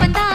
வந்தா